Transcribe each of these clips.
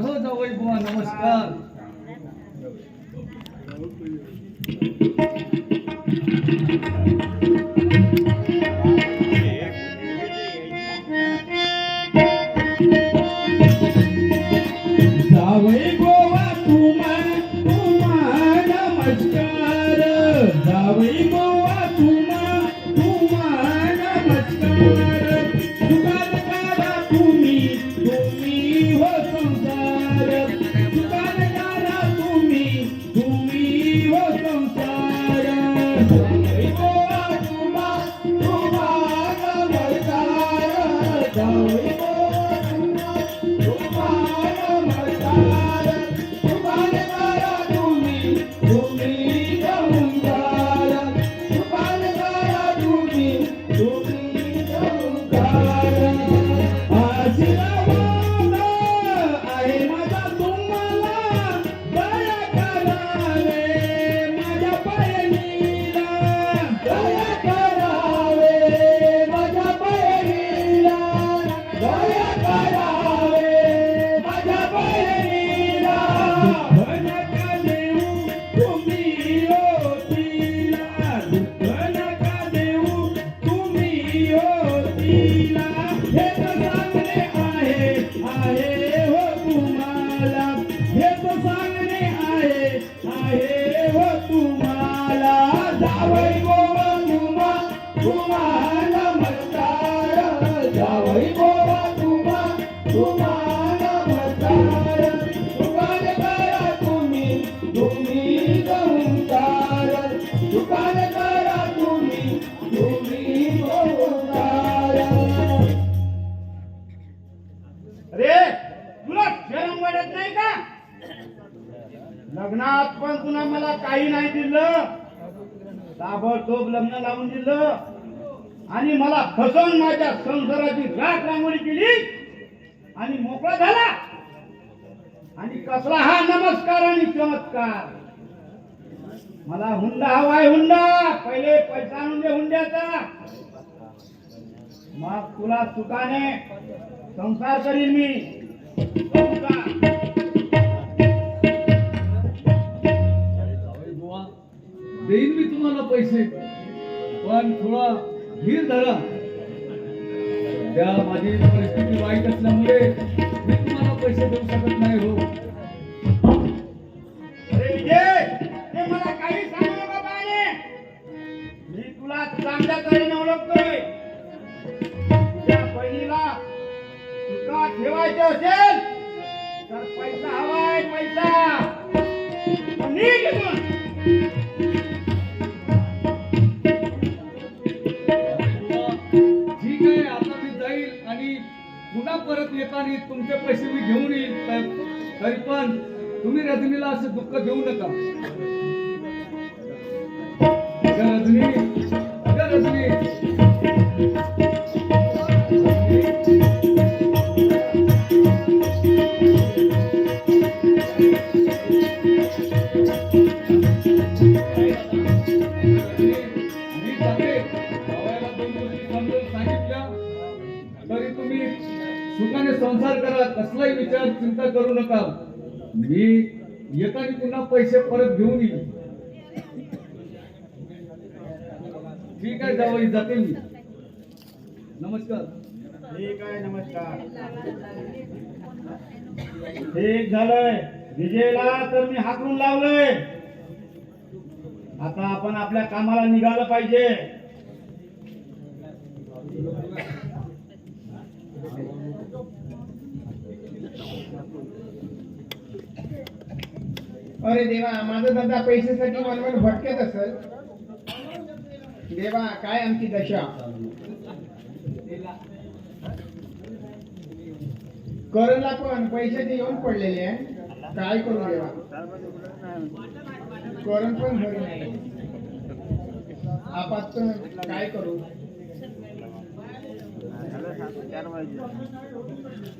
नमस्कार हो जावई बुवा नमस्कार. लग्नात पण तुला मला काही नाही दिलं. ताबडतोब लग्न लावून दिलं. आणि मला फसवून माझ्या संसाराची राख रांगोळी केली. आणि मोकळा झाला. आणि कसला हा नमस्कार आणि चमत्कार. मला हुंडा हवाय हुंडा. पहिले पैसा आणून दे हुंड्याचा. मग तुला सुखाने संसार करीन मी. पैसे. पण थोडा धीर धरा. त्या माझी परिस्थिती वाईट असल्यामुळे मी तुम्हाला पैसे देऊ शकत नाही हो. अरे विजय ते मला काही सांगू नका बाळे. मी तुला चांगल्या तऱ्हेने ओळखतोय. त्या बहिणीला तुका ठेवायचं असेल तर पैसा हवाय पैसा. निघ परत येताना तुमचे पैसे मी घेऊन येईल तरी पण तुम्ही रजनीला असं दुःख देऊ नका. रजनी रजनी. मी सांगितल्या. तरी तुम्ही सुखाने संसार करा कसलाही विचार चिंता करू नका. मी येताना पुन्हा पैसे परत घेऊन येईल ठीक आहे जावई जाते मी. नमस्कार. ठीक आहे नमस्कार. ठीक झालंय. विजयला तर मी हाकलून लावलंय. आता आपण आपल्या कामाला निघालं पाहिजे. अरे देवा माझा धंदा पैशासाठी मनमन भटकत असेल. देवा काय आमची दशा? करला पण पैशाचे येऊन पडलेले आहे. काय करू देवा? करण पण घरी नाही. आपात काय करू?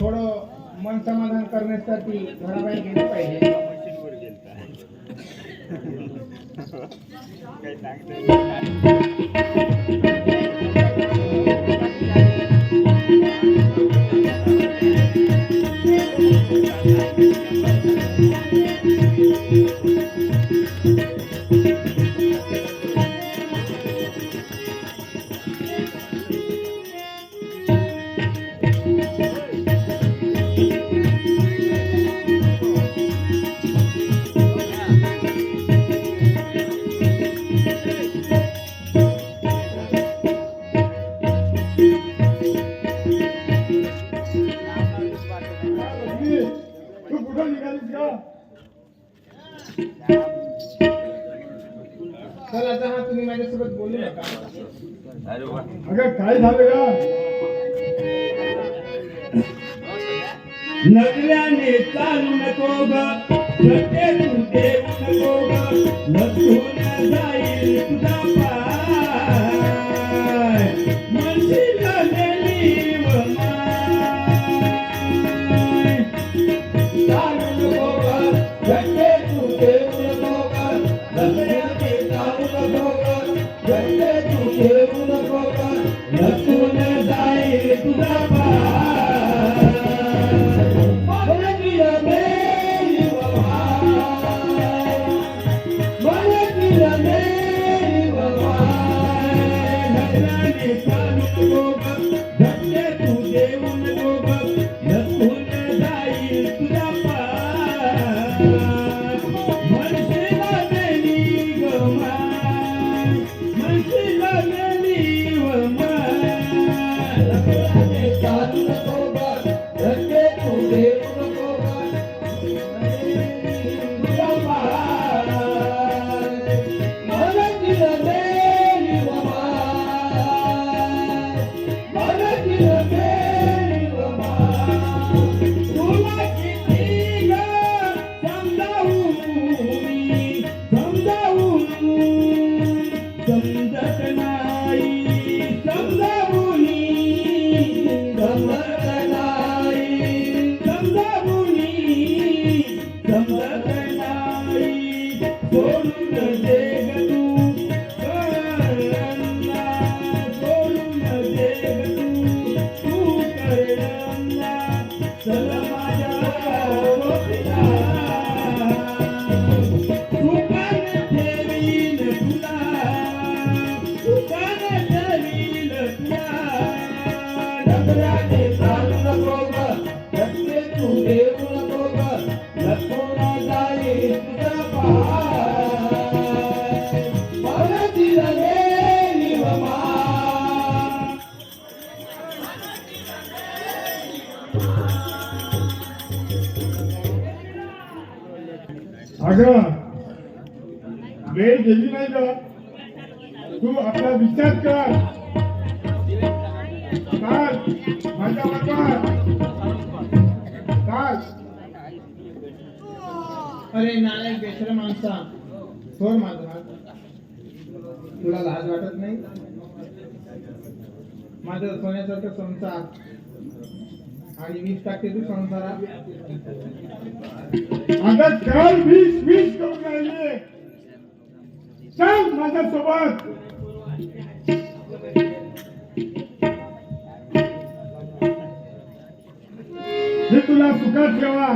थोडं मन समाधान करण्यासाठी घराबाहेर गेलं पाहिजे. काय થાબેગા નગરાને ચાલ નકોગા જટે તું દેવ નકોગા લખું Yeah. अगं वेळ गेली नाही का? तू आपला विचार कर. अरे नालाय बेसर माणसा. सोड माझा तुला लाज वाटत नाही? माझा सोन्यासारखा संसार. आणि वीस टाके तू संसारात. आता काल वीस वीस करून राहिले चल माझ्या सोबत हे तुला सुखात ठेवा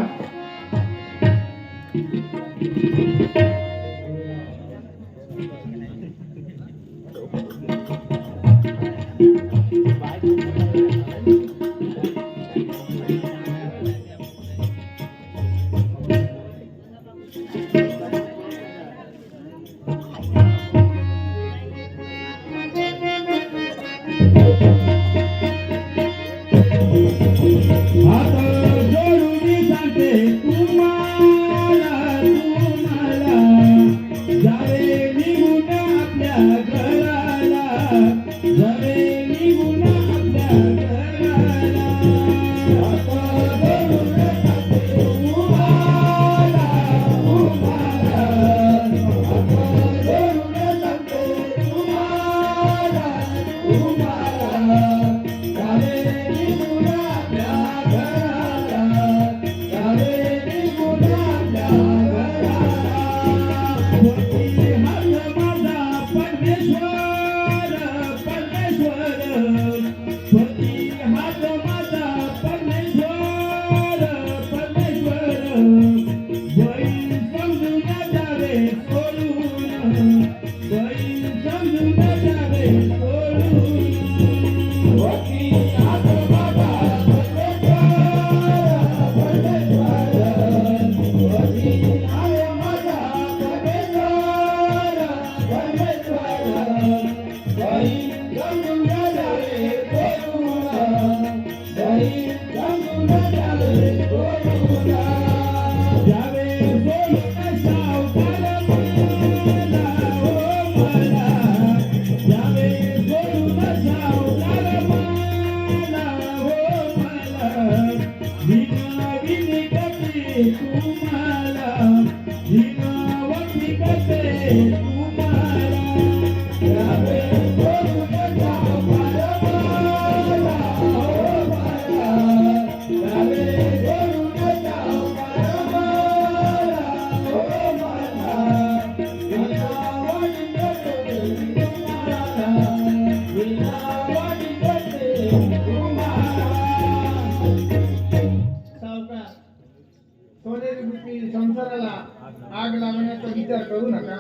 संसाराला आग लावण्याचा विचार करू नका.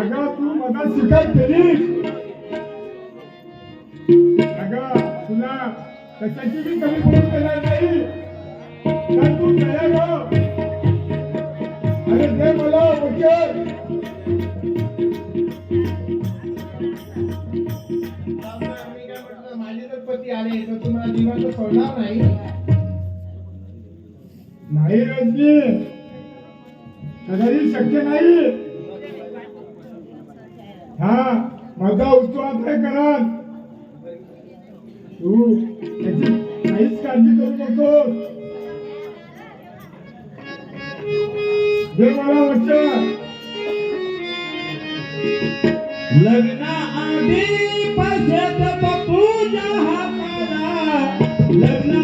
अगा तू मला शिकाय तुला कशाची कमी पडत म्हणजे प्रयत्नी कदाही शक्य नाही. हा माझा उत्सवात आहे करत तू त्याची काहीच काळजी करू नको जे मला वाटत लग्न आधी पश्चात पूजा हा लग्न